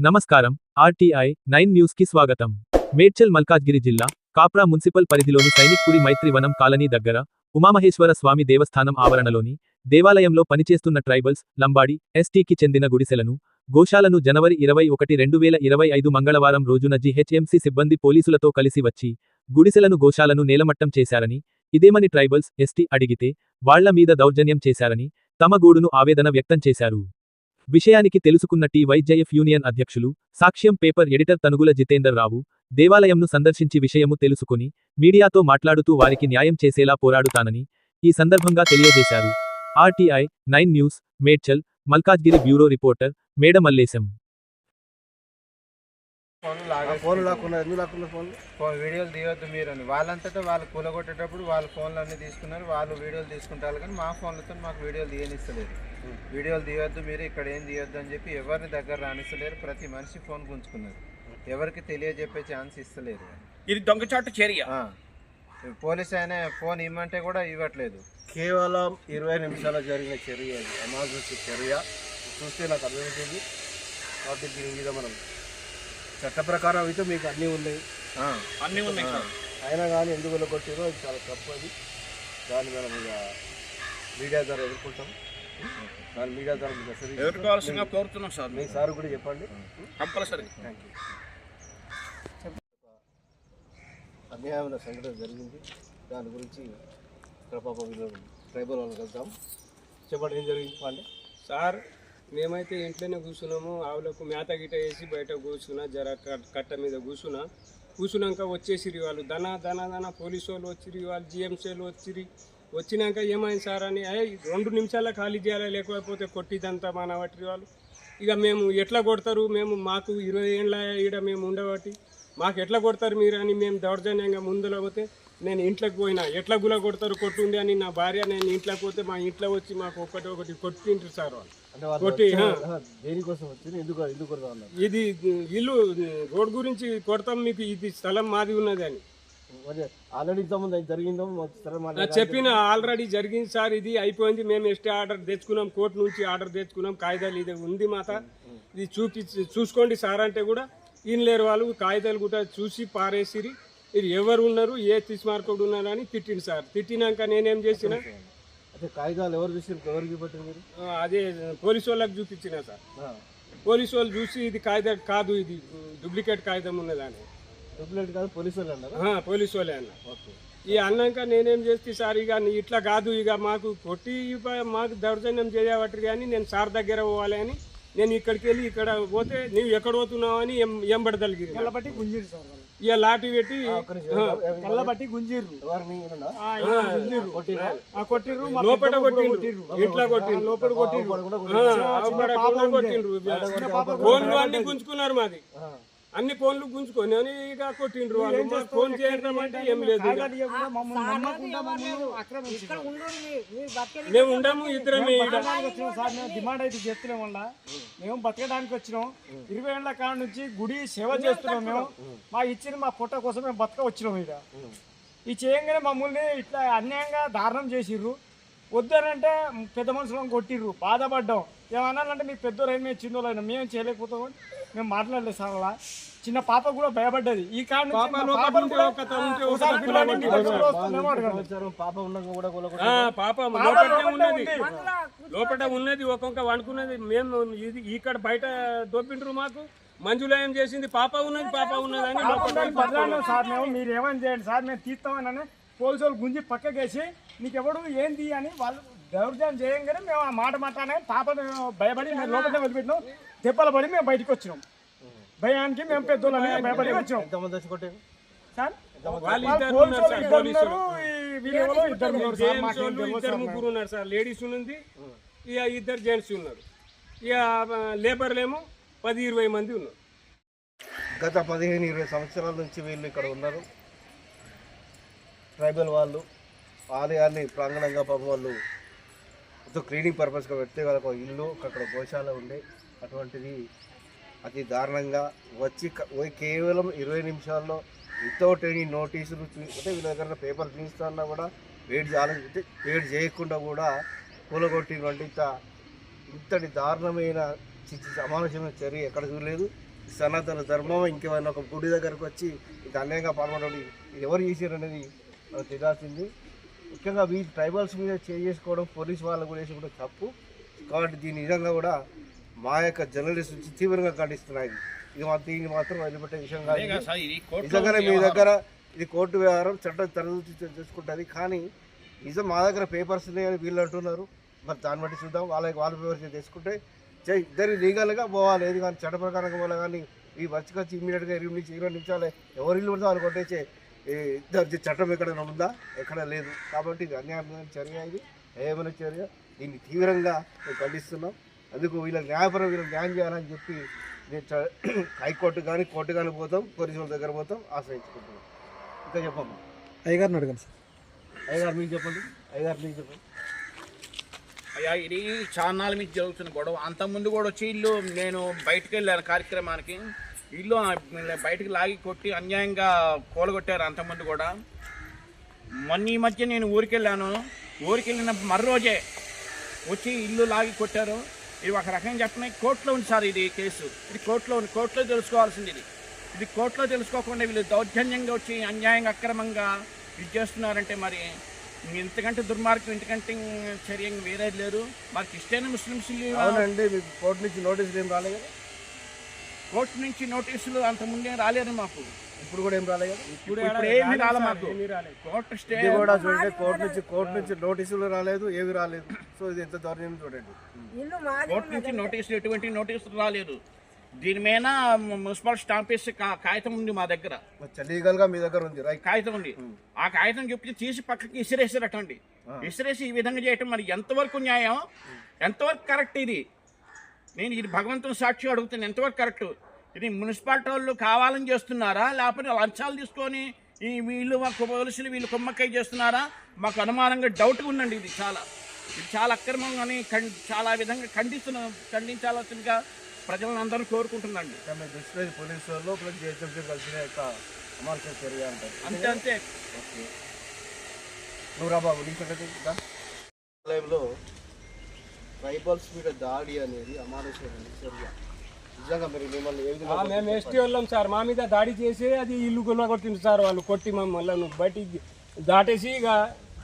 నమస్కారం RTI nine న్యూస్కి స్వాగతం. మేడ్చల్ మల్కాజ్గిరి జిల్లా కాప్రా మున్సిపల్ పరిధిలోని సైనిక్పురి మైత్రివనం కాలనీ దగ్గర ఉమామహేశ్వర స్వామి దేవస్థానం ఆవరణలోని దేవాలయంలో పనిచేస్తున్న ట్రైబల్స్ లంబాడి ఎస్టీకి చెందిన గుడిసెలను గోశాలను జనవరి ఇరవై ఒకటి రెండు వేల ఇరవై ఐదు మంగళవారం రోజున జీహెచ్ఎంసీ సిబ్బంది పోలీసులతో కలిసి వచ్చి గుడిసెలను గోశాలను నేలమట్టం చేశారని ఇదేమని ట్రైబల్స్ ఎస్టీ అడిగితే వాళ్ళ మీద దౌర్జన్యం చేశారని తమ గూడును ఆవేదన వ్యక్తం చేశారు. విషయానికి తెలుసుకున్న టీవైజేఎఫ్ యూనియన్ అధ్యక్షులు సాక్ష్యం పేపర్ ఎడిటర్ తనుగుల జితేందర్ రావు దేవాలయంను సందర్శించి విషయము తెలుసుకుని మీడియాతో మాట్లాడుతూ వారికి న్యాయం చేసేలా పోరాడుతానని ఈ సందర్భంగా తెలియజేశారు. RTI nine news Medchal Malkajgiri bureau reporter Medamallesham. Phone లాక్కున్నారు. ఎందుకు లాక్కున్నారు వీడియోలు తీయొద్దు మీరు అని వాళ్ళంతటా వాళ్ళు కూలగొట్టేటప్పుడు వాళ్ళ ఫోన్లు అన్ని తీసుకున్నారు. వాళ్ళు వీడియోలు తీసుకుంటారు కానీ మా ఫోన్లతో మాకు వీడియోలు తీయనిస్తలేదు. వీడియోలు తీయొద్దు మీరు ఇక్కడ ఏం తీయొద్దు అని చెప్పి ఎవరిని దగ్గర రానిస్తలేరు. ప్రతి మనిషి ఫోన్ గుంజుకున్నారు. ఎవరికి తెలియజెప్పే ఛాన్స్ ఇస్తలేరు ఇది దొంగచాటు చర్య. పోలీస్ ఆయన ఫోన్ ఇమ్మంటే కూడా ఇవ్వట్లేదు. కేవలం ఇరవై నిమిషాల జరిగిన చర్య అది ఎమర్జెన్సీ చర్య. చూస్తే నాకు అర్థమవుతుంది. కాబట్టి దీని మీద మనం చట్ట ప్రకారం అయితే మీకు అన్నీ ఉన్నాయి. ఆ. అన్నీ ఉన్నాయి సార్. అయినా కానీ ఎందుకు వెళ్ళగొట్టారో అది చాలా తప్పు అది. దాన్ని మనం ఇక మీడియా ద్వారా ఎదుర్కొంటాం. దాని మీడియా ద్వారా మీకు అసలు ఎదుర్కోవాల్సిందిగా కోరుతున్నాం సార్ మీ సార్ కూడా చెప్పండి. కంపల్సరీ. థ్యాంక్ యూ అన్యాయమైన సంఘటన జరిగింది. దాని గురించి ఇక్కడ పాపం ట్రైబల్ వాళ్ళని వెళ్తాం చెప్పండి ఏం జరిగింది పండి సార్ మేమైతే ఇంట్లోనే కూర్చున్నాము ఆవులకు మేత గిట వేసి బయట కూర్చున్నా జర కట్ట మీద కూర్చున్నా. కూర్చున్నాక వచ్చేసిరి వాళ్ళు ధన ధన ధన పోలీసు వాళ్ళు వచ్చిరి వాళ్ళు జిఎంసీలు వాళ్ళు వచ్చిరి వచ్చినాక ఏమైంది సార్ అని రెండు నిమిషాల ఖాళీ చేయాలి? లేకపోతే కొట్టిదంతా మానవట్టి వాళ్ళు. ఇక మేము ఎట్లా కొడతారు? మేము మాకు ఇరవై ఏళ్ళ ఈడ మేము ఉండబట్టి మాకు ఎట్లా కొడతారు మీరు? అని మేము దౌర్జన్యంగా ముందులో పోతే నేను ఇంట్లోకి పోయినా. ఎట్లా గుల కొడతారు? కొట్టుండి అని నా భార్య నేను ఇంట్లోకి పోతే మా ఇంట్లో వచ్చి మాకు ఒకటి ఒకటి కొట్టింటారు సార్ వాళ్ళు. దేనికోసం వచ్చింది ఎందుకు ఎందుకు ఇది ఇల్లు రోడ్ గురించి కొడతాం మీకు ఇది స్థలం మాది ఉన్నది అని. ఆల్రెడీ చెప్పిన ఆల్రెడీ జరిగింది సార్ ఇది అయిపోయింది. మేము ఎస్టే ఆర్డర్ తెచ్చుకున్నాం కోర్టు నుంచి ఆర్డర్ తెచ్చుకున్నాం కాగితాలు ఇది ఉంది మాత. ఇది చూపించి చూసుకోండి సార్ అంటే కూడా ఈయన లేరు వాళ్ళు కాగితాలు కూడా చూసి పారేసిరి. ఇది ఎవరు ఉన్నారు ఏ తీసుమార్కుడు ఉన్నారు అని తిట్టింది సార్. తిట్టినాక నేనేం చేసిన కాగితాలు ఎవరు చూసి ఎవరికి పెట్టారు మీరు? అదే పోలీసు వాళ్ళకి చూపించిన సార్. పోలీసు వాళ్ళు చూసి ఇది కాగితం కాదు ఇది డూప్లికేట్ కాగితం ఉన్నదని డూప్లికేట్ కాదు పోలీసు వాళ్ళు అన్నారు? పోలీసు వాళ్ళే అన్న ఓకే. ఈ అన్నాక నేనేం చేస్తే సార్ ఇక ఇట్లా కాదు ఇక మాకు కొట్టి మాకు దౌర్జన్యం చేయబట్టి కానీ నేను సార్ దగ్గర పోవాలి అని నేను ఇక్కడికి వెళ్ళి ఇక్కడ పోతే నువ్వు ఎక్కడ పోతున్నావు అని ఎం- ఎంబడదలిగిరి ఇక లాఠీ పెట్టి కొట్టిర్రు? మా లోపల కొట్టిండ్రు ఇట్లా కొట్టిండ్రు? లోపల. కొట్టిండ్రు ఫోన్లు అన్ని గుంజుకున్నారు మాది. ఆ. అన్ని ఫోన్లు గుంజుకొని అని ఇక కొట్టిండ్రు వాళ్ళు. ఫోన్ చేయడం అంటే ఏం లేదు మేము ఉండము ఇద్దరమే డిమాండ్ అయితే చేస్తున్నాం వల్ల మేము బతకడానికి వచ్చినాం. ఇరవై ఏళ్ళ కాడ నుంచి గుడి సేవ చేస్తున్నాం మేము. మా ఇచ్చిన మా పొట్ట కోసం మేము బతక వచ్చినాం ఇక. ఈ చేయంగానే మమ్మల్ని ఇట్లా అన్యాయంగా దారుణం చేసిర్రు. వద్దనంటే పెద్ద మనుషులను కొట్టిర్రు. బాధపడ్డాం. ఏమన్నానంటే మీ పెద్దోళ్ళైనా మేము చిన్నోళ్ళైనా మేము చేయలేకపోతాం. మేము మాట్లాడలేదు సార్ అలా. చిన్న పాప కూడా భయపడ్డది. ఈ లోపల లోపలనే ఉన్నది లోపల ఉన్నది. ఒక్కొక్క వండుకున్నది. మేము ఇది ఇక్కడ బయట దొప్పిండ్రు మాకు. మంజుల ఏం చేసింది పాప ఉన్నది పాప ఉన్నది అని లోపల సార్ మేము మీరు ఏమని చేయండి సార్ మేము తీస్తామని పోలీసు వాళ్ళు గుంజి పక్కకేసి నీకు ఎవడు ఏంది అని వాళ్ళు దౌర్జన్యం చేయంగానే మేము ఆ మాట మాట్లాడే పాప మేము భయపడి మేము లోపలనే వదిలిపెట్టినాం దెబ్బలు పడి మేము బయటకు వచ్చినాం. భయానికి మేము పెద్దోళ్ళని భయపడి వచ్చినాం. సార్? ఇద్దరు ముగ్గురు ఉన్నారు సార్. లేడీస్ ఉన్నది ఇక ఇద్దరు జెంట్స్ ఉన్నారు. ఇక లేబర్లేమో పది ఇరవై మంది ఉన్నారు. గత పదిహేను ఇరవై సంవత్సరాల నుంచి వీళ్ళు ఇక్కడ ఉన్నారు. ట్రైబల్ వాళ్ళు ఆలయాన్ని ప్రాంగణంగా పాపం వాళ్ళు క్లీనింగ్ పర్పస్గా పెడితే వాళ్ళకి ఒక ఇల్లు అక్కడ గోశాల ఉండే అటువంటిది అతి దారుణంగా వచ్చి కేవలం ఇరవై నిమిషాల్లో వితౌట్ ఎనీ నోటీసులు చూ అంటే వీళ్ళ దగ్గర పేపర్ చూస్తున్నా కూడా వెయిట్ చేయాలంటే వెయిట్ చేయకుండా కూడా కూలగొట్టినటువంటి ఇంత ఇంతటి దారుణమైన చి- చి- చర్య ఎక్కడ చూడలేదు. సనాతన ధర్మం ఇంకేమైనా ఒక గుడి దగ్గరకు వచ్చి ఇంత అన్యాయంగా పాల్గొనడం ఎవరు చేశారు అనేది మనకు తెలియాల్సింది. ముఖ్యంగా వీ ట్రైబల్స్ మీద చేసుకోవడం పోలీస్ వాళ్ళు కూడా వేసి కూడా తప్పు. కాబట్టి దీని నిజంగా కూడా మా యొక్క జర్నలిస్ట్ నుంచి తీవ్రంగా ఖండిస్తున్నాయి. ఇది మా దీన్ని మాత్రం వదిలిపెట్టే విషయం కాదు. నిజంగానే మీ. దగ్గర ఇది కోర్టు వ్యవహారం చట్టం తరగతి చేసుకుంటుంది. కానీ నిజం మా దగ్గర పేపర్స్ ఉన్నాయని వీళ్ళు అంటున్నారు. మరి దాన్ని బట్టి చూద్దాం. వాళ్ళకి వాళ్ళ పేపర్స్ తీసుకుంటే చే ఇద్దరు లీగల్గా పోవాలి. ఏది కానీ చట్ట ప్రకారంగా పోవాలి కానీ ఈ వచ్చి ఇమీడియట్గా ఇరవై నుంచి ఇరవై నిమిషాలే ఎవరు ఇల్లు పడితే వాళ్ళు కొట్టేసే చట్టం ఎక్కడైనా ఉందా? ఎక్కడ లేదు. కాబట్టి ఇది అన్యాయమైన చర్య ఇది. ఏమైనా చర్య. దీన్ని తీవ్రంగా మేము ఖండిస్తున్నాం. అందుకు వీళ్ళకి న్యాయపరం వీళ్ళకి న్యాయం చేయాలని చెప్పి హైకోర్టు కానీ కోర్టు కానీ పోతాం పోలీసుల దగ్గర పోతాం ఆశ్రయించుకుంటాం. ఇంకా చెప్పమ్మా. అయ్యగారిని అడగండి సార్. అయ్యగారు మీకు చెప్పండి. అయ్యగారు మీకు చెప్పండి. అయ్యా ఇది చాన్నాళ్ళ మీద జరుగుతున్న గొడవ. అంతకుముందు కూడా వచ్చి ఇల్లు నేను బయటకు వెళ్ళాను కార్యక్రమానికి. ఇల్లు బయటకు లాగి కొట్టి అన్యాయంగా కూలగొట్టారు అంతకుముందు కూడా. మొన్న ఈ మధ్య నేను ఊరికి వెళ్ళాను ఊరికి వెళ్ళిన వచ్చి ఇల్లు లాగి కొట్టారు. ఇది ఒక రకంగా చెప్పిన కోర్టులో ఉంది సార్ ఇది కేసు. ఇది కోర్టులో ఉంది. కోర్టులో తెలుసుకోవాల్సింది ఇది. ఇది కోర్టులో తెలుసుకోకుండా వీళ్ళు దౌర్జన్యంగా వచ్చి అన్యాయంగా అక్రమంగా ఇది చేస్తున్నారంటే మరి ఇంతకంటే దుర్మార్గం ఇంతకంటే చర్య వేరేది లేదు. మరి క్రిస్టియన్ ముస్లిమ్స్ ఇల్లు అవునండి మీకు కోర్టు నుంచి నోటీసులు ఏం రాలేదు కదా? కోర్టు నుంచి నోటీసులు అంత ముందే రాలేదు మాకు. ఇప్పుడు కూడా ఏం రాలేదు ఇప్పుడు ఇప్పుడు ఏమీ రాలే మాకు. కోర్టు స్టే ఇది కూడా చూడండి కోర్టు నుంచి కోర్టు నుంచి నోటీసులు రాలేదు ఏవి రాలేదు. సో ఇది ఎంత దౌర్యం చూడండి. కోర్టు నుంచి నోటీసులు ఎటువంటి నోటీసులు రాలేదు. దీని మీద మున్సిపల్ స్టాంప్ వేసి కా- కాగితం ఉంది మా దగ్గర. లీగల్గా మీ దగ్గర ఉంది రైట్? కాగితం ఉంది. ఆ కాగితం చెప్పి తీసి పక్కకి ఇసిరేసారటండి ఇసిరేసి ఈ విధంగా చేయటం మరి ఎంతవరకు న్యాయం? ఎంతవరకు కరెక్ట్ ఇది? నేను ఇది భగవంతుని సాక్షి అడుగుతాను ఎంతవరకు కరెక్ట్? ఇది మున్సిపాలిటీ వాళ్ళు కావాలని చేస్తున్నారా? లేకపోతే లంచాలు తీసుకొని ఈ వీళ్ళు మా పోలీసులు వీళ్ళు కుమ్మక్కై చేస్తున్నారా? మాకు అనుమానంగా డౌట్గా ఉందండి ఇది చాలా. చాలా అక్రమంగాని చాలా విధంగా ఖండిస్తున్నాం ఖండించాల్సిందిగా కోరుకుంటుందండి దృష్టిలో ఇది పోలీసు వాళ్ళు ప్లస్ జిహెచ్ఎంసీ కలిసిన యొక్క అమానుష చర్య అంటారు. అంతే ఓకే. నువ్వు. ఆలయంలో ట్రైబల్స్ మీద దాడి అనేది అమానుషమైన చర్య. నిజంగా మీరు మిమ్మల్ని ఏ విధంగా ఆ, మేము ఎస్టీ వాళ్ళం సార్. మా మీద దాడి చేసి అది ఇల్లు గుల్ల కొట్టిండ్రు సార్ వాళ్ళు. కొట్టి మమ్మల్ని బయటికి దాటేసి ఇక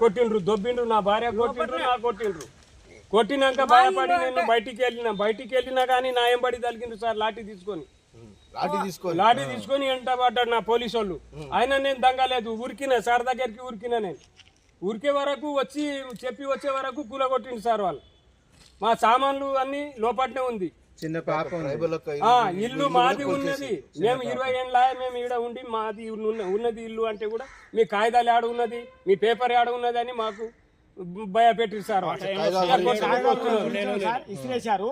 కొట్టిండ్రు దొబ్బిండ్రు నా భార్య కొట్టిండ్రు నా కొట్టిండ్రు. కొట్టినాక భయపడి నేను బయటికి వెళ్ళిన బయటికి వెళ్ళినా కానీ నా ఎంబడి తలిగిండ్రు సార్ లాఠీ తీసుకొని. లాఠీ తీసుకోవాలి లాఠీ తీసుకొని ఎంట పడ్డాడు నా పోలీసు వాళ్ళు ఆయన నేను దంగలేదు ఉరికిన సార్ దగ్గరికి ఉరికిన నేను. ఉరికే వరకు వచ్చి చెప్పి వచ్చే వరకు కూలగొట్టిండు సార్ వాళ్ళు. మా సామాన్లు అన్ని లోపట్నే ఉంది. చిన్న పాప ఇల్లు మాది ఉన్నది. మేము ఇరవై ఏళ్ళ మేము ఈడ ఉండి మాది ఉన్న- ఉన్నది ఇల్లు అంటే కూడా మీ కాగితాలు ఆడ ఉన్నది? మీ పేపర్ ఆడ ఉన్నది అని మాకు భయపెట్టి సార్ సార్ ఇసిరేశారు.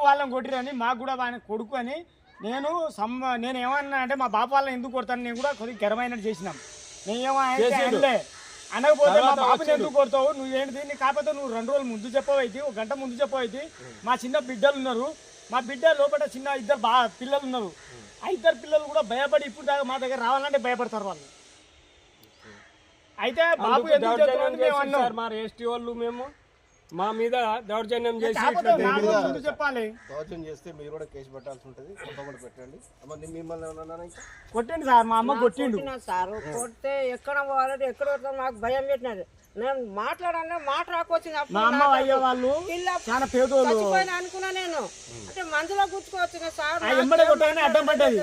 వాళ్ళని కొట్టిరని మాకు కూడా ఆయన కొడుకు అని నేను నేను ఏమన్నా అంటే మా బాపు వాళ్ళని ఎందుకు కొడతాను నేను కూడా కొద్దిగా గెరమైనట్టు చేసినాం. నేను అనకపోతే మా బాబుని. ఎందుకు కొడతావు? నువ్వు ఏంటి దీన్ని? కాకపోతే నువ్వు రెండు రోజులు ముందు చెప్పవైతే ఒక గంట ముందు చెప్పవైతే. మా చిన్న బిడ్డలు ఉన్నారు. మా బిడ్డ లోపల చిన్న ఇద్దరు బా పిల్లలు ఉన్నారు. ఆ ఇద్దరు పిల్లలు కూడా భయపడి ఇప్పుడు దాకా మా దగ్గర రావాలంటే భయపడతారు వాళ్ళు. అయితే బాబు ఎందుకు చెప్తున్నావు అని మేము అన్నాం. సార్ మా ఎస్టీ వాళ్ళు మేము. మా మీద దౌర్జన్యం చేసి చెప్పాలి. దౌర్జన్యం చేస్తే మీరు కూడా కేసు పెట్టాల్సి ఉంటుంది. తప్పకుండా పెట్టండి. అమ్మ నీ- మిమ్మల్ని ఏమన్నా కొట్టిండు సార్ మా అమ్మ కొట్టిండు. సారు కొడితే ఎక్కడ పోవాలంటే ఎక్కడ పోతాం నాకు భయం పెట్టినది నేను మాట్లాడాలంటే మాట రాకొచ్చింది మా అమ్మ అయ్యే వాళ్ళు ఇలా చాలా పేదోళ్ళు. అనుకున్నా నేను. అంటే మందులో గుచ్చుకోవచ్చు సార్ అడ్డం పడ్డది.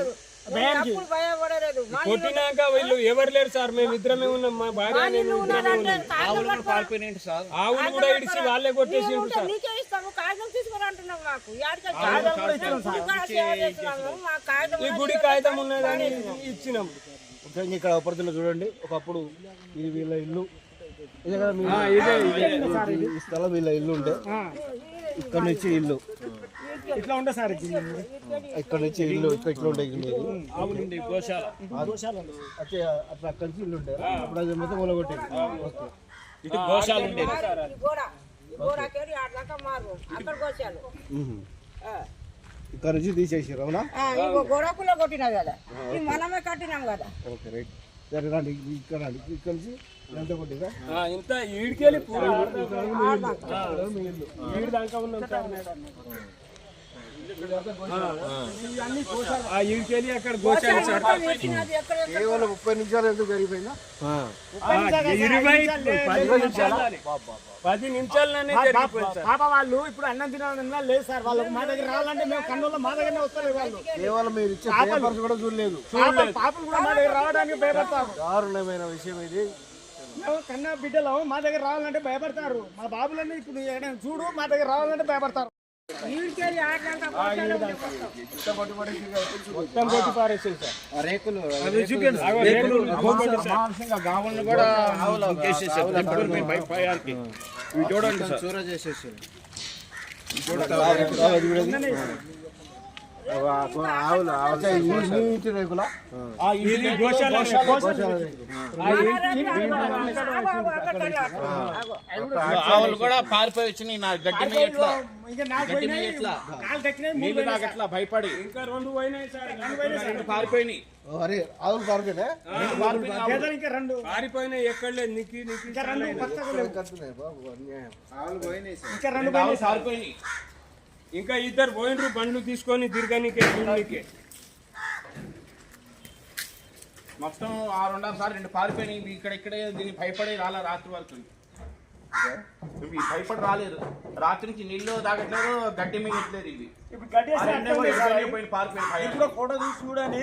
కొట్టినాక వీళ్ళు ఎవరు లేరు సార్? మేము ఇద్దరమే ఉన్నాం. మా భార్య ఆవులు కూడా ఇడిచి వాళ్ళే కాగితం ఈ గుడి కాగితం ఉన్నదని ఇచ్చినాం. ముఖ్యంగా ఇక్కడ అపరిధిలో చూడండి. ఒకప్పుడు ఇది వీళ్ళ ఇల్లు. ఇదే కదా ఈ స్థలం వీళ్ళ ఇల్లు ఉండే. ఇక్కడ నుంచి ఇల్లు. ఇట్లా ఉండే సార్. ఇక్కడ నుంచి ఇల్లు ఇక్కడ ఇట్లా ఉండే ఇల్లు అంటే అట్లా అక్కడ నుంచి ఇల్లు ఉండే అప్పుడు అది మొత్తం మొలగొట్టింది ఇటు గోశాల ఉండేది ఇక్కడ నుంచి తీసేసారు అవునా ఇంకో గోడకులో కొట్టినా కదా మనమే కట్టినాం కదా ఓకే రైట్ సరే రండి ఇక్కడ రండి ఇక్కడ నుంచి ఎంత ఇంత ఈడికెళ్ళి ఈడి దాకా ఉన్నాం అక్కడ కేవలం ముప్పై నిమిషాలు ఎందుకు జరిగిపోయిందా? ఇరవై పది నిమిషాలనే పాప వాళ్ళు ఇప్పుడు అన్నం తినాలన్నా లేదు సార్. వాళ్ళకి మా దగ్గర రావాలంటే మేము కన్నుల్లో మా దగ్గరనే వస్తారు వాళ్ళు. కేవలం మీరు ఇచ్చే పేపర్స్ కూడా చూడలేదు. పాపలు కూడా మా దగ్గర రావడానికి భయపడతారు. దారుణమైన విషయం ఇది. మేము కన్నా బిడ్డలు మా దగ్గర రావాలంటే భయపడతారు. మా బాబులన్నీ ఇప్పుడు చూడు మా దగ్గర రావాలంటే భయపడతారు. మొత్తం కొట్టి పారేసింది సార్ రేకులు గావులను కూడా చూడండి సార్ చూర చేసేసారు ఆవులు ఆవులు మీ ఇంటి రేకులా? ఆ. ఇది ఇది గోశాల ఆవులు కూడా పారిపోయి వచ్చినాయి నా గడ్డి మీద ఎట్లా? ఇంకా నాకు గడ్డి మీద పోయినాయి, ఎట్లా? నీళ్ళు నాకు భయపడి? ఇంకా రెండు పోయినాయి సార్ రెండు పారిపోయినాయి. అరే ఆవులు ఇంకా రెండు. పారిపోయినాయి ఎక్కడ లేదు ఇంకా రెండు పక్కకు లేవు. కడుతున్నాయి బాబు అన్యాయం. ఆవులు పోయినాయి సార్. ఇంకా రెండు పోయినాయి. పారిపోయినాయి. ఇంకా ఇద్దరు పోయినరు బండ్లు తీసుకొని తిరగనికే చూడనికే మొత్తం ఆ రెండో సార్ రెండు పారిపోయినాయి. ఇక్కడ ఇక్కడే దీన్ని భయపడి రాలే రాత్రి వరకు. ఇవి భయపడి రాలేదు. రాత్రి నుంచి నీళ్ళు తాగట్లేదు గడ్డి మిగట్లేదు ఇవి. పారిపోయిన. ఇప్పుడు ఫోటో తీసి చూడండి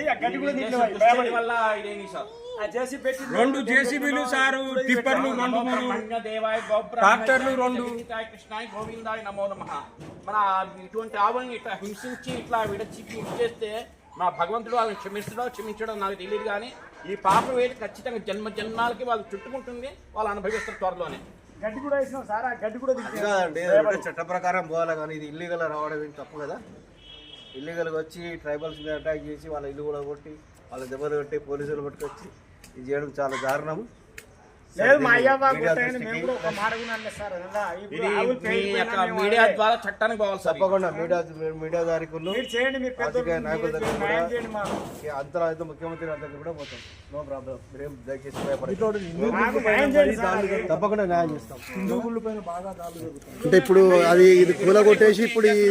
వల్ల ఇదేని సార్? రెండు జేసీబీలు సారు టిప్పర్లు రెండు మూడు ట్రాక్టర్లు రెండు. కృష్ణాయ గోవిందాయ నమో నమః మన ఇటువంటి ఆవుల్ని ఇట్లా హింసించి ఇట్లా విడచి ఇచ్చేస్తే మా భగవంతుడు వాళ్ళని క్షమిస్తాడో క్షమించడో నాకు తెలియదు కానీ ఈ పాప వేడి ఖచ్చితంగా జన్మ జన్మాలకి వాళ్ళు చుట్టుకుంటుంది వాళ్ళు అనుభవిస్తారు త్వరలోనే గడ్డి కూడా వేసినాం సార్ ఆ గడ్డి కూడా. కాదండి చట్ట ప్రకారం పోవాలి కానీ ఇది ఇల్లీగల్ రావడం ఏంటి తప్పు కదా ఇల్లీగల్గా వచ్చి ట్రైబల్స్ మీద అటాక్ చేసి వాళ్ళ ఇల్లు కూడా కొట్టి వాళ్ళ దెబ్బలు కొట్టి పోలీసులు పట్టుకొచ్చి ఇది చేయడం చాలా దారుణం లేదు మా అయ్య బాబు మీడియా కొట్టాయని దృష్టికి మేము కూడా ఒక మాట విన్నాను సార్ అదా ఇప్పుడు ఇది ఆవులు మీ పేలిపోయినా యొక్క మేము మీడియా అనలేదు. ద్వారా చట్టానికి పోవాలి సార్. తప్పకుండా మీడియా మీడియా దారికులు మీరు చేయండి మీరు పెద్ద రాజకీయ నాయకుల దగ్గర కూడా న్యాయం చేయండి మాకు అంతరా అయితే ముఖ్యమంత్రి గారి దగ్గర కూడా పోతాం నో ప్రాబ్లం మీరేం దయచేసి భయపడకండి. మాకు న్యాయం చేయండి సార్ తప్పకుండా న్యాయం చేస్తాం అంటే ఇప్పుడు అది ఇది కూలగొట్టేసి ఇప్పుడు ఈ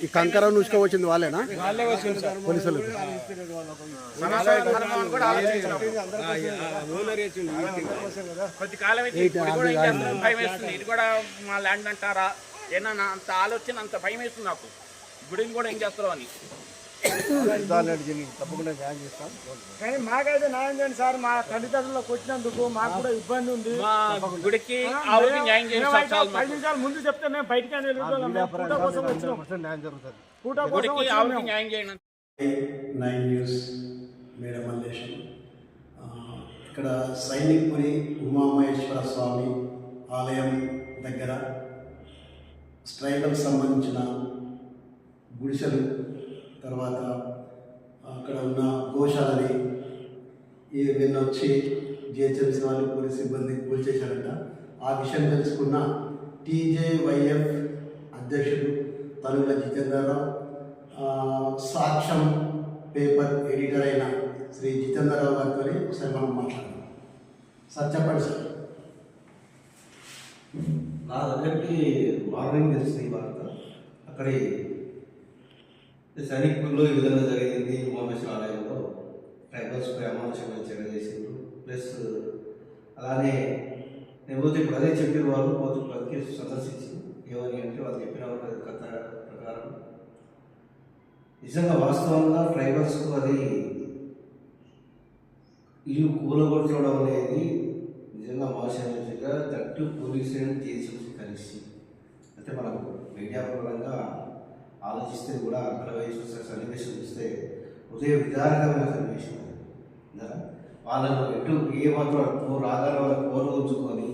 ఈ కంకర నుసుక వచ్చింది వాళ్ళేనా వాళ్ళే వచ్చింది సార్ పోలీసులు కొద్ది కాలం అయితే ఇప్పుడు కూడా చేస్తాం భయం వేస్తుంది. ఇది కూడా మా ల్యాండ్ అంటారా? ఏమన్నా అంత ఆలోచన అంత భయం వేస్తుంది నాకు. గుడిని కూడా ఏం చేస్తారో అని. విధానాలు జరిగి తప్పకుండా న్యాయం చేస్తాం. కానీ మాకైతే న్యాయం చేయండి సార్. మా తల్లిదండ్రులకు వచ్చినందుకు మాకు కూడా ఇబ్బంది ఉంది. మా గుడికి పది. నిమిషాలు ముందు చెప్తే మేము బయటికి న్యాయం జరుగుతుంది. Nine news Medam Mallesham. ఆ, ఇక్కడ సైనిక్పురి ఉమామహేశ్వర స్వామి ఆలయం దగ్గర స్ట్రైబల్ సంబంధించిన గుడిసెలు తర్వాత అక్కడ ఉన్న గోశాలని ఈ నిన్న వచ్చి జిహెచ్ఎంసీ వాళ్ళు పోలీస్ సిబ్బంది కూల్చేశారంట ఆ విషయం తెలుసుకున్న టీజేవైఎఫ్ అధ్యక్షుడు తనుల జితేంద్రరావు సాక్ష్యం పేపర్ ఎడిటర్ అయిన శ్రీ జితేంద్రరావు గారితో ఒకసారి మనం మాట్లాడదాం. సార్ చెప్పండి సార్ నా దగ్గరికి మార్నింగ్ తెలిసింది ఈ వార్త. అక్కడి సైనికుల్లో ఈ విధంగా జరిగింది ఉమామేశ్వర ఆలయంలో ట్రైబల్స్ అమానుషమైన చర్య చేసిండ్రు. ప్లస్ అలానే నేను పోతే ఇప్పుడు అదే చెప్పిన వాళ్ళు పోతే ప్రతి సందర్శించి ఏమని అంటే వాళ్ళు చెప్పిన వాళ్ళ కథ ప్రకారం. నిజంగా వాస్తవంగా ట్రైబల్స్కు అది ఇల్లు కూలగొట్టడం అనేది నిజంగా మోసంగా తట్టు పోలీసులను తీసుకొచ్చి కలిసి అంటే మనకు మీడియా పరంగా ఆలోచిస్తే కూడా అక్కడ వయసు సన్నివేశం చూస్తే ఉదయ విధానకమైన సన్నివేశం వాళ్ళకు వాళ్ళను ఎటు ఏ మాత్రం నువ్వు వాళ్ళకు కోరు ఉంచుకొని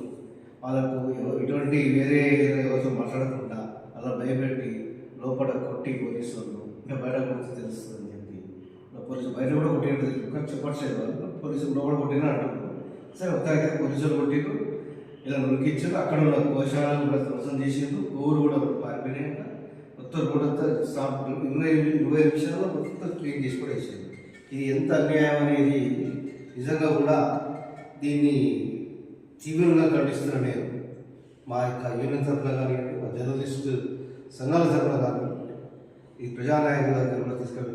వాళ్ళకు ఎటువంటి వేరే వేరే ఎవరితో మాట్లాడకుండా అలా భయపెట్టి లోపల కొట్టి పోలీసు వాళ్ళు ఇంకా బయట గురించి తెలుస్తుందని చెప్పి పోలీసు బయట కూడా కొట్టినట్టు తెలుసు చెప్పట్లేదు వాళ్ళు. పోలీసులు లోపల కొట్టినా అంటారు సరే ఒకసారి పోలీసులు కొట్టిరు ఇలా నొరికిచ్చారు అక్కడ ఉన్న కోశాలను కూడా ధ్వంసం చేసిండ్రు. గోరు కూడా పారిపోయినాయంట మొత్తం కూడా స్టాప్ ఇరవై ఇరవై నిమిషాల్లో మొత్తం క్లీన్ చేసి కూడా వేసారు ఇది ఎంత అన్యాయం అనేది నిజంగా కూడా దీన్ని తీవ్రంగా ఖండిస్తున్నా నేను. మా యొక్క యూనియన్ తరఫున కానివ్వండి మా జర్నలిస్ట్ సంఘాల తరఫున కానీ ఈ ప్రజానాయకుల దగ్గర కూడా తీసుకెళ్ళి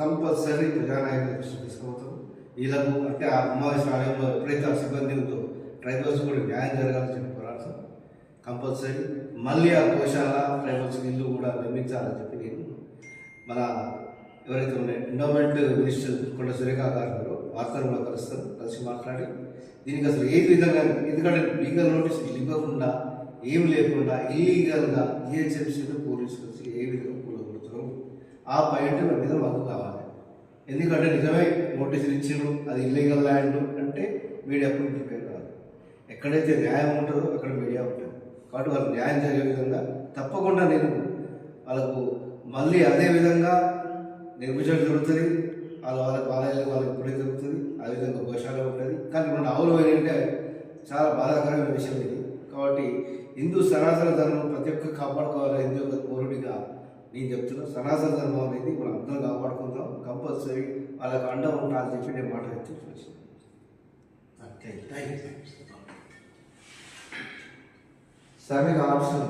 కంపల్సరీ ప్రజానాయకుల దృష్టికి తీసుకుపోతాం. వీళ్ళకు అంటే ఆ అమావాస్య ఆలయంలో ఎప్పుడైతే ఆ సిబ్బంది ఉందో ట్రైబల్స్ కూడా న్యాయం జరగాలని చెప్పి పోరాడతాం కంపల్సరీ మళ్ళీ ఆ గోశాల ట్రైబల్స్ ఇల్లు కూడా నిర్మించాలని చెప్పి నేను మన ఎవరైతే ఉన్నాయి ఎండోమెంట్ మినిస్టర్ కొండ సురేఖ గారు వార్తలు కూడా కలిసి మాట్లాడి దీనికి అసలు ఏ విధంగా ఎందుకంటే లీగల్ నోటీస్ ఇవ్వకుండా ఏం లేకుండా ఇల్లీగల్గా ఈహెచ్ఎంసీలో పోలీసులు వచ్చి ఏ విధంగా కూలగొడుతున్నారు ఆ పాయింట్ మన మీద మాకు కావాలి. ఎందుకంటే నిజమే నోటీసులు ఇచ్చిండ్రు అది ఇల్లీగల్ ల్యాండ్ అంటే మీడియా ప్రిపేర్ కాదు. ఎక్కడైతే న్యాయం ఉంటుందో అక్కడ మీడియా ఉంటుంది. కాబట్టి వాళ్ళకి న్యాయం జరిగే విధంగా తప్పకుండా నేను వాళ్ళకు మళ్ళీ అదే విధంగా నిర్మించడం జరుగుతుంది వాళ్ళ వాళ్ళకి ఆలయాలు వాళ్ళకి ఇప్పుడే జరుగుతుంది అదేవిధంగా గోశాల ఉంటుంది. కానీ మన ఆవులు ఏంటంటే చాలా బాధాకరమైన విషయం ఇది. కాబట్టి హిందూ సనాతన ధర్మం ప్రతి ఒక్క కాపాడుకోవాలి హిందూ యొక్క పౌరుడిగా నేను చెప్తున్నా సనాతన ధర్మం అనేది మనం అందరం కాపాడుకుందాం. కంపల్సరీ వాళ్ళకి అండ ఉండాలని చెప్పి నేను మాట్లాడి సరే ఆప్షన్